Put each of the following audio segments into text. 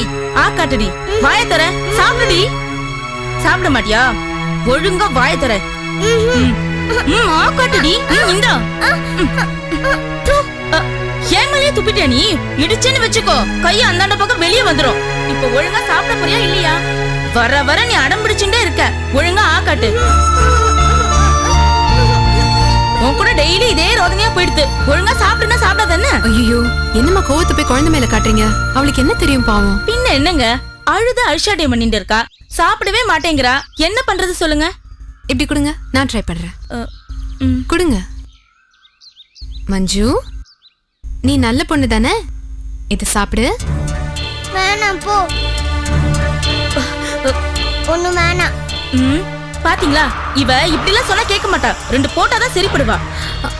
ஏய் ஆ காட்டுடி வாய தர சாப்பிடுடி. சாப்பிட மாட்டியா? ஒழுங்கா வாய தர ம், ஆ காட்டுடி இந்தா. ம். து, நீ? இடிச்சேன்னு வச்சுக்கோ. கைய அந்தாண்ட பக்கம் வெளியே வந்துரும். இப்ப ஒழுங்கா சாப்பிட போறியா இல்லையா? வர வர நீ அடம் பிடிச்சுட்டே இருக்க. ஒழுங்கா ஆ காட்டு ரோதனையா போயிடுது. ஒழுங்கா சாப்பிடுனா சாப்பிடாதானே? ஐயோ என்னம்மா கோவத்தை போய் குழந்தை மேல காட்டுறீங்க? அவளுக்கு என்ன தெரியும் பாவம்? பின்ன என்னங்க? அழுத அழிச்சாட்டை பண்ணிட்டு இருக்கா? சாப்பிடவே மாட்டேங்கிறா. என்ன பண்றது சொல்லுங்க? இப்படி கொடுங்க நான் ட்ரை பண்றேன். அ, ம். கொடுங்க. மஞ்சு நீ நல்ல பொண்ணு தானே? இது சாப்பிடு. வேணாம் போ. ஒண்ணு வேணாம். ம், பாத்தீங்களா? இவ இப்படிலாம் சொன்னா கேட்க மாட்டா. ரெண்டு போட்டாதான் சரிப்படுவா. அ-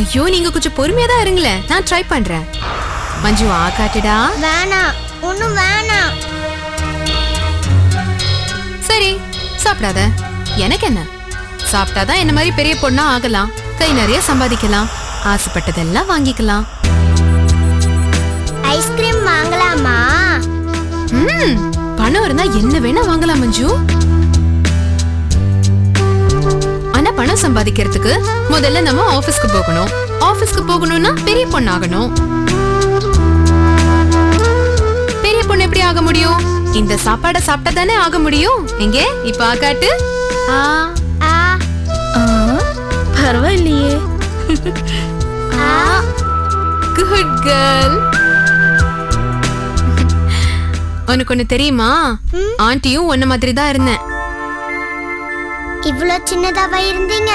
ஐயோ நீங்க கொஞ்சம் பொறுமையா தான் இருங்களேன். நான் ட்ரை பண்றேன். மஞ்சு ஆ காட்டுடா. வேணாம் ஒண்ணும் வேணாம் சரி சாப்பிடாத. எனக்கு என்ன? சாப்பிட்டாதான் என்ன மாதிரி பெரிய பொண்ணா ஆகலாம். கை நிறைய சம்பாதிக்கலாம். ஆசைப்பட்டதெல்லாம் வாங்கிக்கலாம். ஐஸ்கிரீம் வாங்கலாமா? ம் பணம் இருந்தா என்ன வேணா வாங்கலாம் மஞ்சு. பணம் சம்பாதிக்கிறதுக்கு முதல்ல நம்ம ஆபீஸ்க்கு போகணும். ஆபீஸ்க்கு போகணும்னா பெரிய பொண்ணாகணும். பெரிய பொண்ணு எப்படி ஆக முடியும்? இந்த சாப்பாடை சாப்பிட்டா தானே ஆக முடியும்? எங்க? இப்ப ஆகாட்டு. ஆ ஆ. ஆ, பரவாயில்லையே. ஆ. குட் கேர்ள் உனக்கு ஒண்ணு தெரியுமா? ஆண்டியும் உன்ன மாதிரி தான் இருந்தேன். இவ்ளோ சின்னதாவா இருந்தீங்க?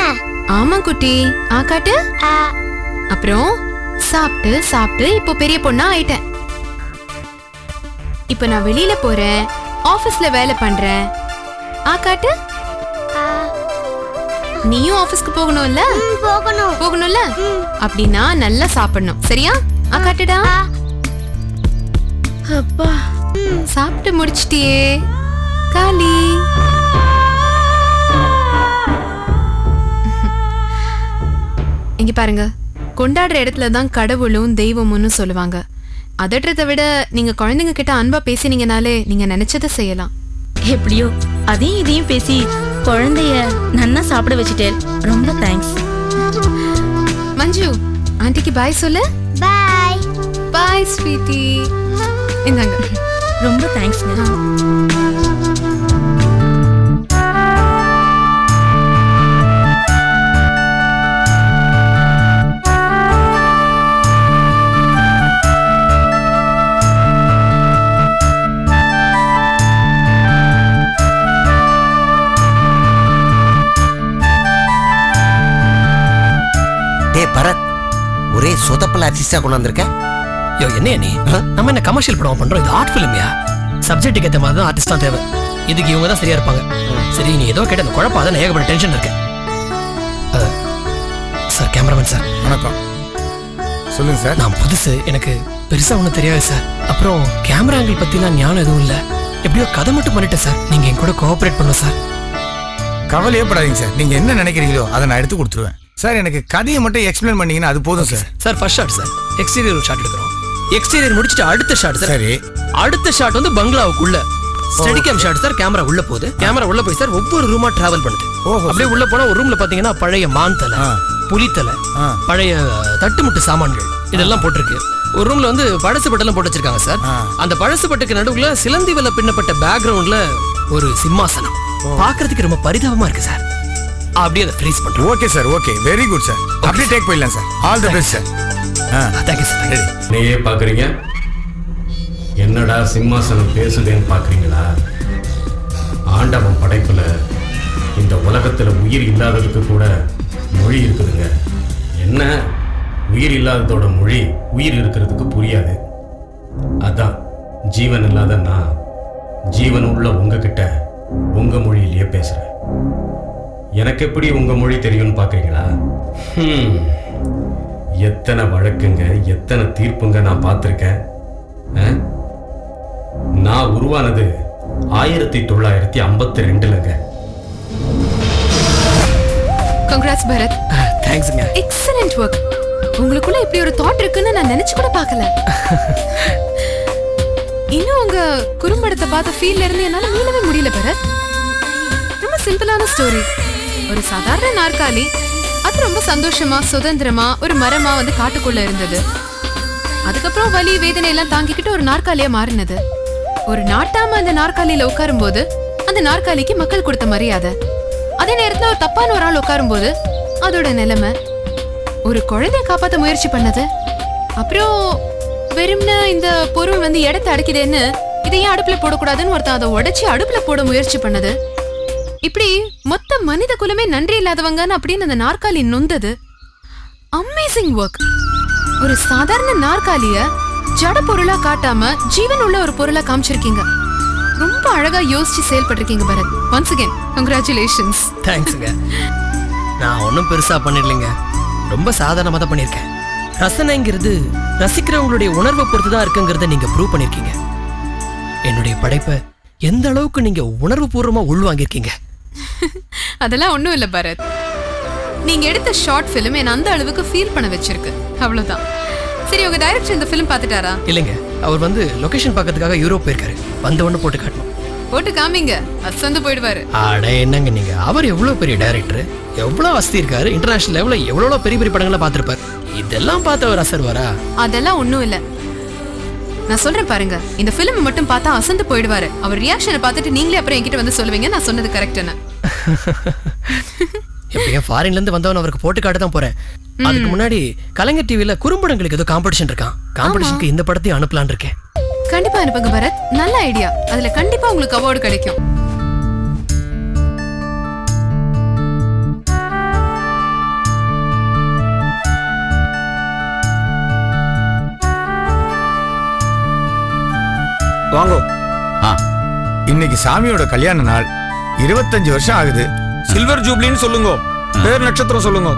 ஆமா குட்டி. ஆ காட்டு. அப்புறம் சாப்பிட்டு சாப்பிட்டு இப்போ பெரிய பொண்ணா ஆயிட்டேன். இப்போ நான் வெளியில போறேன். ஆபீஸ்ல வேலை பண்றேன். ஆ காட்டு. நீயும் ஆபீஸ்க்கு போகணும்ல? போகணும். போகணும்ல? அப்படின்னா நல்லா சாப்பிடணும். சரியா? ஆ காட்டுடா. அப்பா. சாப்பிட்டு முடிச்சிட்டியே. காலி. இங்க பாருங்க. கொண்டாடுற இடத்துல தான் கடவுளும் தெய்வமும்னு சொல்லுவாங்க. அதட்டுறதை விட நீங்க குழந்தைங்க கிட்ட அன்பா பேசினீங்கனாலே நீங்க நினைச்சதை செய்யலாம். எப்படியோ அதையும் இதையும் பேசி குழந்தைய நன்னா சாப்பிட வச்சுட்டேன். ரொம்ப தேங்க்ஸ் மஞ்சு ஆண்டிக்கு பாய் சொல்லு. பாய் பாய் ஸ்வீட்டி இந்தாங்க. ரொம்ப தேங்க்ஸ்ங்க சொதப்பல் அசிஸ்டா கொண்டாந்துருக்க? யோ என்ன நீ? நம்ம என்ன கமர்ஷியல் படம் பண்றோம்? இது ஆர்ட் ஃபிலிம்யா சப்ஜெக்ட்டுக்கு ஏற்ற மாதிரி தான் ஆர்டிஸ்ட் தேவை. இதுக்கு இவங்க தான் சரியா இருப்பாங்க. சரி நீ ஏதோ கேட்ட அந்த குழப்பம் அதான் ஏகப்பட்ட டென்ஷன் இருக்கு. அஹ், சார் கேமராமேன் சார் வணக்கம். சொல்லுங்க சார் நான் புதுசு எனக்கு பெருசா ஒன்றும் தெரியாது சார் அப்புறம் கேமரா ஆங்கிள் பத்திலாம் ஞானம் எதுவும் இல்ல. எப்படியோ கதை மட்டும் பண்ணிட்டேன் சார் நீங்க என் கூட கோஆபரேட் பண்ணும் சார் கவலையே படாதீங்க சார் நீங்க என்ன நினைக்கிறீங்களோ அதை நான் எடுத்து கொடுத்துருவேன். சார் எனக்கு கதையை மட்டும் எக்ஸ்பிளைன் பண்ணீங்கன்னா அது போதும் sir sir first shot sir exterior shot எடுக்கிறோம். எக்ஸ்டீரியர் முடிச்சுட்டு அடுத்த ஷாட் சார் சரி. அடுத்த ஷாட் வந்து பங்களாவுக்குள்ள. Steady cam shot sir camera உள்ள போகுது. கேமரா உள்ள போய் சார் ஒவ்வொரு ரூமா டிராவல் பண்ணுது. அப்படியே உள்ள போனா ஒரு ரூம்ல பாத்தீங்கன்னா பழைய மான் தலை ஆ. புலித்தலை. பழைய தட்டுமுட்டு சாமான்கள். இதெல்லாம் போட்டிருக்கு. ஒரு ரூம்ல வந்து பழசு பட்டெல்லாம் போட்டு வச்சிருக்காங்க சார். அந்த பழசு பட்டுக்கு நடுவுல சிலந்தி வல பின்னப்பட்ட பேக்ரவுண்ட்ல ஒரு சிம்மாசனம். பார்க்கிறதுக்கு ரொம்ப பரிதாபமா இருக்கு சார் அப்படியே அதை ஃப்ரீஸ் பண்றோம் okay sir okay very good sir அப்படியே டேக் போயிடலாம் sir all the best sir ah thank you sir. நீயே பார்க்குறீங்க என்னடா சிம்மாசனம் பேசுதேன்னு பார்க்குறீங்களா ஆண்டவன் படைப்புல இந்த உலகத்துல உயிர் இல்லாததுக்கு கூட மொழி இருக்குதுங்க. என்ன? உயிர் இல்லாததோட மொழி உயிர் இருக்கிறதுக்கு புரியாது. அதான் ஜீவன் இல்லாத நான். ஜீவன் உள்ள உங்ககிட்ட உங்க மொழியிலேயே பேசுறேன். எனக்கு எப்படி உங்க மொழி தெரியும்னு பார்க்குறீங்களா எத்தனை வழக்குங்க எத்தனை தீர்ப்புங்க நான் பார்த்துருக்கேன்? நான் உருவானது ஆயிரத்தி தொள்ளாயிரத்தி ஐம்பத்தி ரெண்டுலங்க. கங்க்ராட்ஸ் பரத் தேங்க்ஸுங்க எக்ஸலண்ட் ஒர்க் உங்களுக்குள்ள இப்படி ஒரு தாட் இருக்குன்னு நான் நினைச்சு கூட பார்க்கல. இன்னும் உங்க குறும்படத்தை பார்த்த ஃபீல்ல இருந்து என்னால மீளவே முடியல பரத் சிம்பிளான ஸ்டோரி ஒரு சாதாரண நாற்காலி அது ரொம்ப சந்தோஷமா சுதந்திரமா ஒரு மரமா வந்து காட்டுக்குள்ள இருந்தது. அதுக்கப்புறம் வலி வேதனை எல்லாம் தாங்கிக்கிட்டு ஒரு நாற்காலியா மாறினது. ஒரு நாட்டாம அந்த நாற்காலியில உட்காரும் போது அந்த நாற்காலிக்கு மக்கள் கொடுத்த மரியாதை. அதே நேரத்துல ஒரு தப்பான ஒரு ஆள் உட்காரும்போது அதோட நிலைமை. ஒரு குழந்தைய காப்பாத்த முயற்சி பண்ணது. அப்புறம் வெறும்ன இந்த பொருள் வந்து இடத்தை அடைக்குதேன்னு இதை ஏன் அடுப்புல போடக்கூடாதுன்னு ஒருத்தன் அதை உடைச்சு அடுப்புல போட முயற்சி பண்ணது. இப்படி மொத்த மனித குலமே நன்றி இல்லாதவங்கன்னு அப்படின்னு அந்த நாற்காலி நொந்தது. அமேசிங் ஒர்க் ஒரு சாதாரண நாற்காலிய ஜட பொருளா காட்டாம ஜீவன் உள்ள ஒரு பொருளா காமிச்சிருக்கீங்க. ரொம்ப அழகா யோசிச்சு செயல்பட்டிருக்கீங்க பரத். ஒன்ஸ் அகேன் கங்க்ராச்சுலேஷன்ஸ் தேங்க்ஸுங்க நான் ஒன்றும் பெருசா பண்ணிடலைங்க. ரொம்ப சாதாரணமாக தான் பண்ணியிருக்கேன். ரசனைங்கிறது ரசிக்கிறவங்களுடைய உணர்வை பொறுத்து தான் இருக்குங்கிறத நீங்க ப்ரூவ் பண்ணியிருக்கீங்க. என்னுடைய படைப்பை எந்த அளவுக்கு நீங்க உணர்வு பூர்வமாக உள்வாங்கியிருக்கீங்க? அதெல்லாம் ஒண்ணும் இல்ல பரத். நீங்க எடுத்த ஷார்ட் ஃபிலிம் என்ன அந்த அளவுக்கு ஃபீல் பண்ண வச்சிருக்கு. அவ்வளவுதான். சரி உங்க டைரக்டர் இந்த ஃபிலிம் பார்த்துட்டாரா? இல்லைங்க. அவர் வந்து லொகேஷன் பார்க்கறதுக்காக யூரோப் போயிருக்காரு. வந்த ஒன்று போட்டு காட்டணும். போட்டு காமிங்க. அசந்து போயிடுவாரு. அட என்னங்க நீங்க? அவர் எவ்வளவு பெரிய டைரக்டர் எவ்வளவு வசதி இருக்காரு? இன்டர்நேஷனல் லெவலில் எவ்வளோ பெரிய பெரிய படங்களை பார்த்திருப்பாரு? இதெல்லாம் பார்த்த அவர் அசர் வரா அதெல்லாம் ஒண்ணும் இல்ல. நான் சொல்றேன் பாருங்க. இந்த ஃபிலிம் மட்டும் பார்த்தா அசந்து போயிடுவாரு. அவர் ரியாக்ஷனை பார்த்துட்டு நீங்களே அப்புறம் என்கிட்ட வந்து சொல்லுவீங்க. நான் சொன்னது கரெக்ட்னு எப்பயும் ஃபாரின்ல இருந்து வந்தவன் அவருக்கு போட்டு காட்ட தான் போறேன். அதுக்கு முன்னாடி கலைஞர் டிவில குறும்படங்களுக்கு ஏதோ காம்படிஷன் இருக்கான் காம்படிஷனுக்கு இந்த படத்தையும் அனுப்பலாம்னு இருக்கேன். கண்டிப்பா அனுப்புங்க பரத். நல்ல ஐடியா அதுல கண்டிப்பா உங்களுக்கு அவார்டு கிடைக்கும். வாங்கோ. ஆ. இன்னைக்கு சாமியோட கல்யாண நாள். இருபத்தஞ்சு வருஷம் ஆகுது. சில்வர் ஜூப்ளின்னு சொல்லுங்க. பேர் நட்சத்திரம் சொல்லுங்க.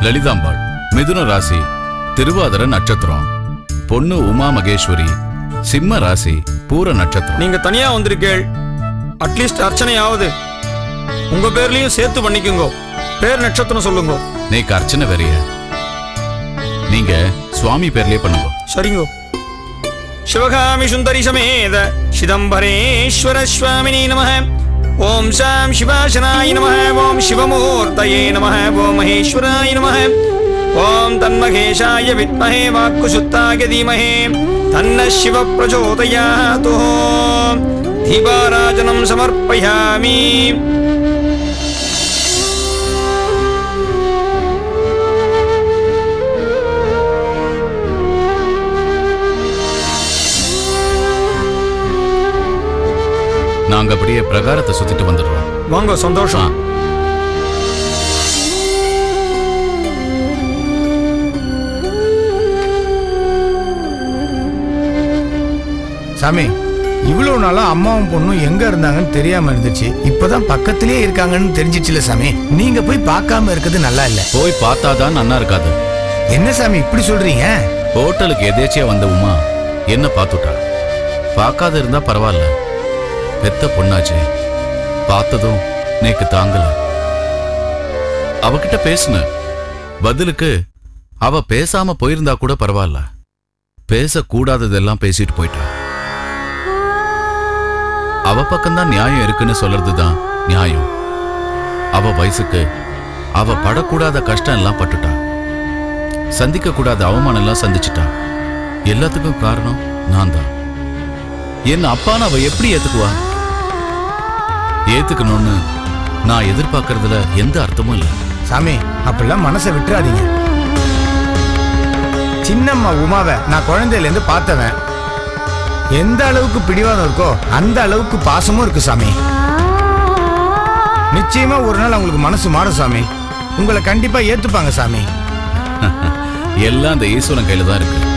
லலிதாம்பாள் மிதுன ராசி திருவாதிர நட்சத்திரம். பொண்ணு உமா மகேஸ்வரி சிம்ம ராசி பூர நட்சத்திரம். நீங்க தனியா வந்திருக்கேள். அட்லீஸ்ட் அர்ச்சனையாவது. உங்க பேர்லயும் சேர்த்து பண்ணிக்குங்க. பேர் நட்சத்திரம் சொல்லுங்க. நேக்கு அர்ச்சனை வேறைய. நீங்க சுவாமி பேர்லயே பண்ணுங்க. சரிங்கோ. சிவகாமி சுந்தரி சமேத சிதம்பரேஸ்வர சுவாமினி நம ஓம் சாம் சிவாசனாய நம ஓம் சிவமூர்த்தயே நம ஓம் மகேஸ்வராய நம ஓம் தன்மகேஷாய வித்மஹே வாக்குசுத்தாய தீமஹே தன்ன சிவ பிரச்சோதயாத்து தீபாராஜனம் சமர்ப்பயாமி நாங்க அப்படியே பிரகாரத்தை சுத்திட்டு வந்துடுறோம். வாங்க சந்தோஷம். சாமி இவ்வளவு நாளா அம்மாவும் பொண்ணும் எங்க இருந்தாங்கன்னு தெரியாம இருந்துச்சு. இப்பதான் பக்கத்திலேயே இருக்காங்கன்னு தெரிஞ்சிச்சுல சாமி. நீங்க போய் பார்க்காம இருக்கிறது நல்லா இல்ல. போய் பார்த்தாதான் நன்னா இருக்காது. என்ன சாமி இப்படி சொல்றீங்க? ஹோட்டலுக்கு எதேச்சியா வந்த உமா? என்ன பார்த்துட்டா? பார்க்காத இருந்தா பரவாயில்ல. பெத்த பொண்ணாச்சே. பார்த்ததும் நேக்கு தாங்கல. அவகிட்ட பேசுன பதிலுக்கு அவ பேசாம போயிருந்தா கூட பரவாயில்ல. பேசக்கூடாததெல்லாம் பேசிட்டு போயிட்டா. அவ பக்கம்தான் நியாயம் இருக்குன்னு சொல்றதுதான் நியாயம். அவ வயசுக்கு அவ படக்கூடாத கஷ்டம் எல்லாம் பட்டுட்டா. சந்திக்க கூடாத அவமானம் எல்லாம் சந்திச்சிட்டா. எல்லாத்துக்கும் காரணம் நான் தான் என் அப்பான்னு அவ எப்படி ஏத்துக்குவா? ஏத்துக்கணும்னு நான் எதிர்பார்க்கறதுல எந்த அர்த்தமும் இல்லை. சாமி அப்படிலாம் மனசை விட்டுறாதீங்க. சின்னம்மா உமாவை நான் குழந்தையில இருந்து பார்த்தவன். எந்த அளவுக்கு பிடிவாதம் இருக்கோ அந்த அளவுக்கு பாசமும் இருக்கு சாமி. நிச்சயமா ஒரு நாள் அவங்களுக்கு மனசு மாறும் சாமி. உங்களை கண்டிப்பா ஏத்துப்பாங்க சாமி. எல்லாம் அந்த ஈஸ்வரன் கையில தான் இருக்கு.